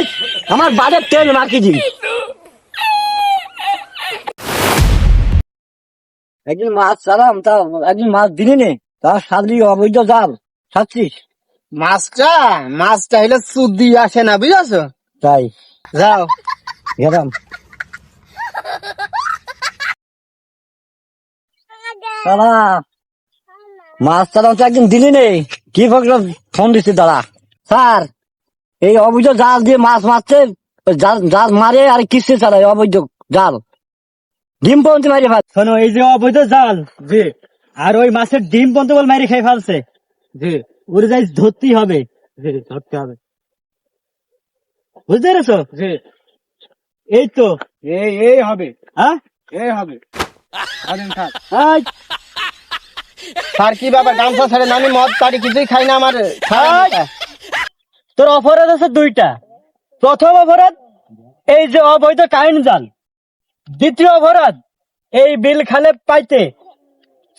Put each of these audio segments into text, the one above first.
এই, আমার বাজার তেল মাখিছি একদিন মাছ চালাম তা একদিন মাছ দিলি নে তা সাদলি অবৈধ জাল সাচ্ছিস মাছটা মাছটা হলে সুদ দিয়ে আসে না বুঝেছ? তাই। যাও। গেলাম। সালা মাছ চালাম তো একদিন দিলি নে কি ফোন দিচ্ছি দাঁড়া স্যার এই অবৈধ জাল দিয়ে মাছ মারছে জাল জাল মারে আর কিস্তি চালায় অবৈধ জাল। ডিম পর্যন্ত মারি ভাত শোনো এই যে অবৈধ জাল জি। আর ওই মাছের ডিম পর্যন্ত বল মারি খাই ফেলছে। জি ওর যাই ধরতেই হবে। জি ধরতে হবে। বুঝতে পেরেছ? জি। এই তো। এই এই হবে। হ্যাঁ? এই হবে। স্যার কি ব্যাপার? গামছা ছেড়ে না, আমি মদ পারি কিছুই খাই না আমার। তোর অপরাধ আছে দুইটা। প্রথম অপরাধ এই যে অবৈধ কারেন্ট জাল। দ্বিতীয় অপরাধ এই বিল খালে পাইতে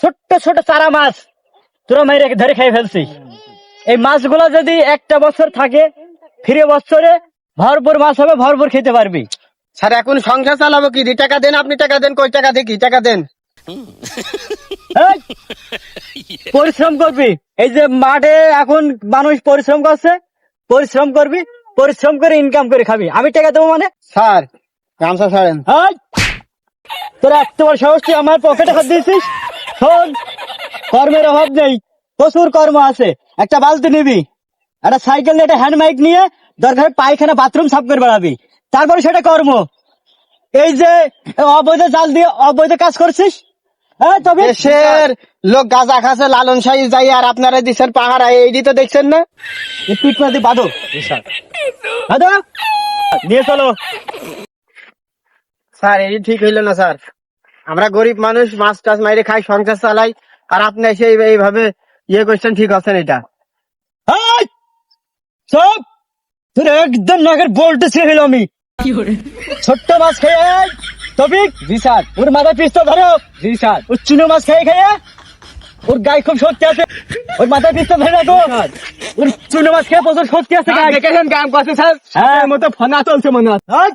ছোট্ট ছোট চারা মাছ তোরা মেরে ধরে খেয়ে ফেলছিস। এই মাছগুলো যদি একটা বছর থাকে ফিরে বছরে ভরপুর মাছ হবে ভরপুর খেতে পারবি। স্যার এখন সংসার চালাবো কি? টাকা দেন আপনি টাকা দেন কই টাকা দেখি টাকা দেন। পরিশ্রম করবি। এই যে মাঠে এখন মানুষ পরিশ্রম করছে পরিশ্রম করবি পরিশ্রম করে ইনকাম করে খাবি। আমি টাকা দেবো মানে? স্যার গামছা ছাড়েন। এই, তোরা এত বড় সাহস তুই আমার পকেটে হাত দিয়েছিস? শোন কর্মের অভাব নেই প্রচুর কর্ম আছে। একটা বালতি নিবি একটা সাইকেল নিয়ে একটা হ্যান্ড মাইক নিয়ে দরকার পায়খানা বাথরুম সাফ করে বেড়াবি। তারপরে সেটা কর্ম। এই যে অবৈধ জাল দিয়ে অবৈধ কাজ করছিস দেশের লোক গাঁজা খাচ্ছে লালন শাহী যাই আর আপনারা দিচ্ছেন পাহাড় এইটি তো দেখছেন না? বাঁধো। বাঁধো। নিয়ে চলো। স্যার এই ঠিক হইল না স্যার। আমরা গরিব মানুষ মাছ টাছ মাইরে খাই সংসার চালাই আর আপনি এসে এইভাবে ইয়ে করছেন ঠিক আছেন এটা? এই! সব! তোর একদম নাগের বলতে ছিল আমি। ছোট্ট মাছ খেয়ে তবিক জি স্যার। ওর মাথায় পিস্তল ধরো। জি স্যার। ওর চুনো মাছ খেয়ে খেয়ে ওর গায়ে খুব শক্তি আছে। ওর মাথায় পিস্তল ধরে রাখো। ওর চুনো মাছ খেয়ে প্রচুর শক্তি আছে গায়ে দেখেছেন কাম করছে স্যার। হ্যাঁ। মতো ফনা চলছে মনে হয়।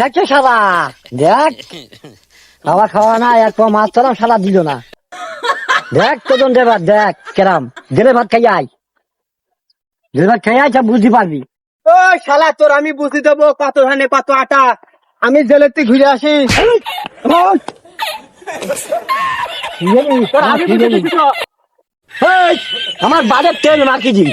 থাকছে শালা দেখ খাওয়া খাওয়া না এক মাছ চালাম শালা দিল না। দেখ তোজন দেবার দেখ কেরাম। জেলে ভাত খাই আয় জেলে ভাত খাই আয় বুঝতে পারবি। ও শালা তোর আমি বুঝি দেবো কত ধানে কত আটা। আমি জেলের তুই ঘুরে আসি। আমার বাজার তেল মাখিছি